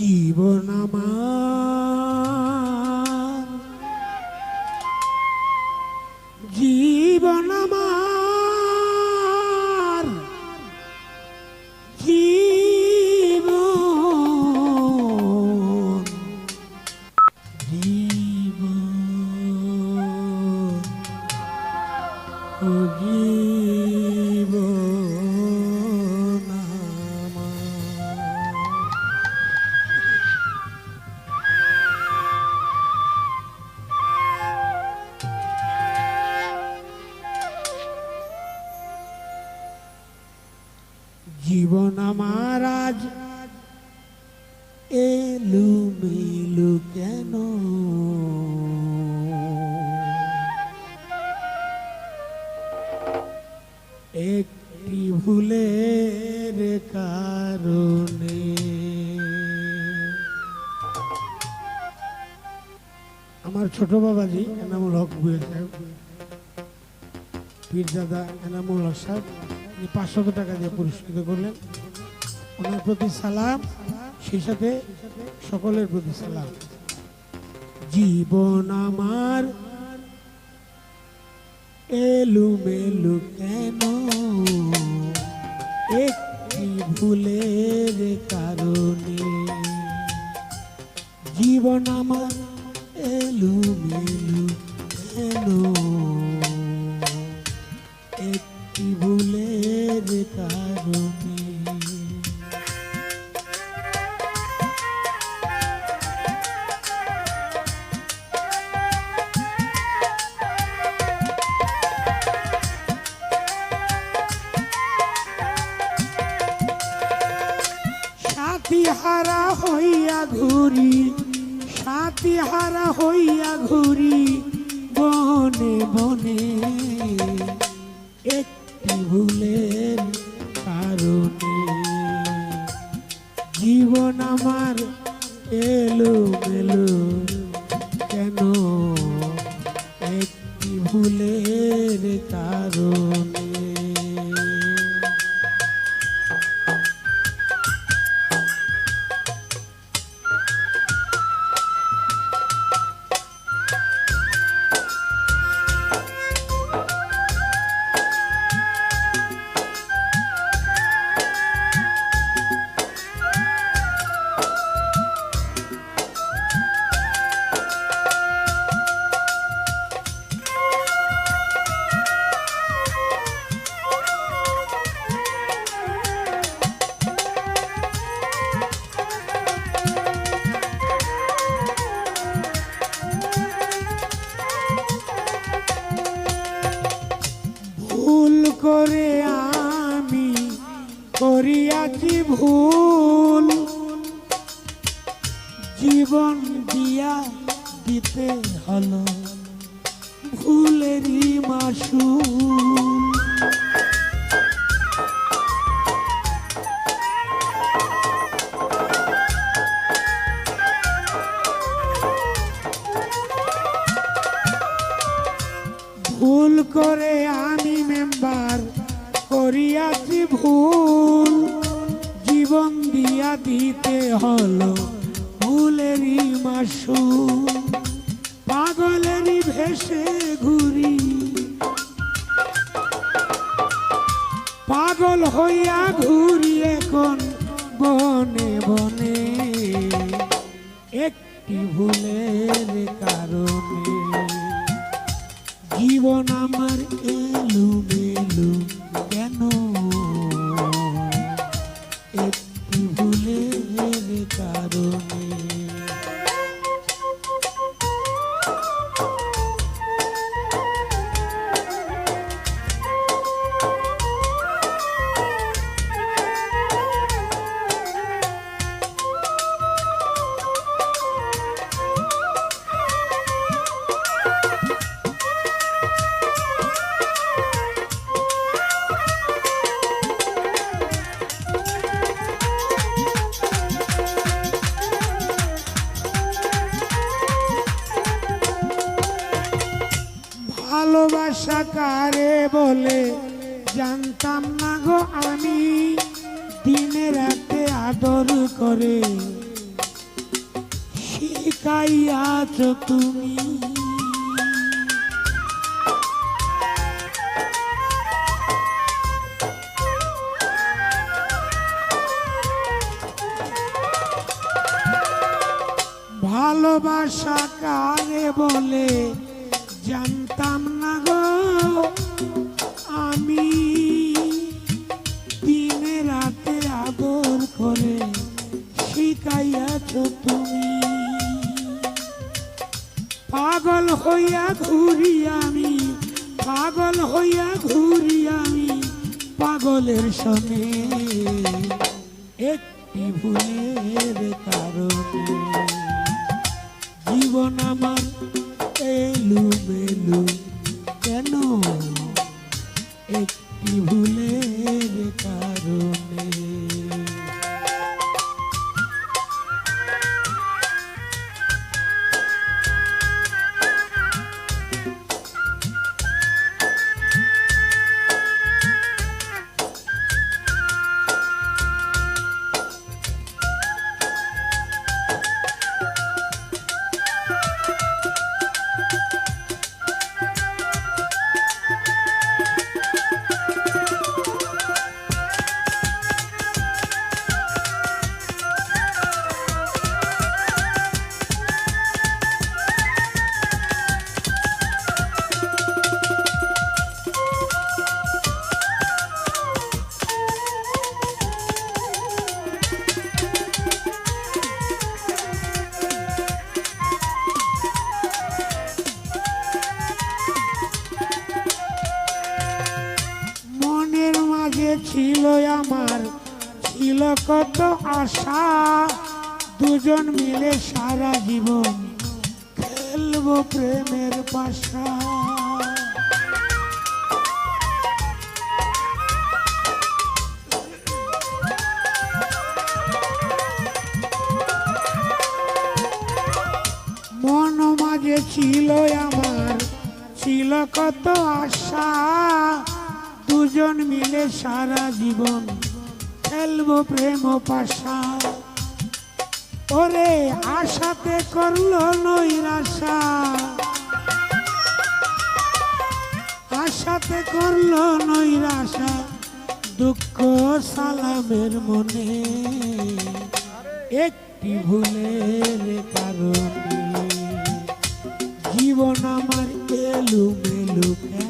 জীবন আমার। আমার এলু মেলু কেন? একটি ভুলের কারণে আমার ছোট বাবাজি এনামুল হক বুয়েল সাহেব, পীরজাদা এনামুল হক সাহেব পাঁচশত টাকা দিয়ে পুরস্কৃত করলেন। ওনার প্রতি সালাম সেই সাথে সকলের প্রতি সালাম। জীবন আমার এলু মেলু কেন? হারা হইয়া ঘুরি সাথী হারা হইয়া ঘুরি বনে বনে। একটি ভুলের জীবন দিয়া দিতে হলো ভুলেরই মাসুল। ভুল করে আমি মেম্বার করিয়াছি ভুল। জীবন দিয়া দিতে হলো ভুলেরই মাসু পাগলেরই ভেসে ঘুরি। পাগল হইয়া ঘুরি এখন বনে বনে, একটি ভুলের কারণে। জীবন আমার এলু মেলু কেন কারে বলে, জানতাম না গো আমি দিনে রাতে আদর করে। শিখাইয়াছ তুমি। ভালোবাসা কারে বলে জানতাম না গো, আমি দিনে রাতে আদর করে শিখাইয়াছ তুমি। পাগল হইয়া ঘুরি আমি, পাগল হইয়া ঘুরি আমি পাগলের সঙ্গে একটি ভুলের কারণে। জীবন আমার ছিল আমার। ছিল কত আশা, দুজন মিলে সারা জীবন খেলব প্রেমের পাশা। মন মাঝে ছিল আমার। ছিল কত আশা দুজন মিলে সারা জীবন খেলব প্রেম পাশা। ওরে, আশাতে করল নৈরাশা। আশাতে করল নৈরাশা, দুঃখ সালামের মনে। একটি ভুলের কারণে জীবন আমার এলু মেলু একটি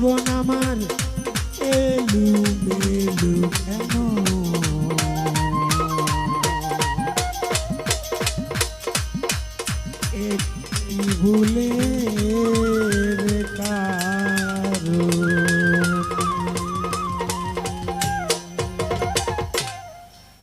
জীবন আমার এলু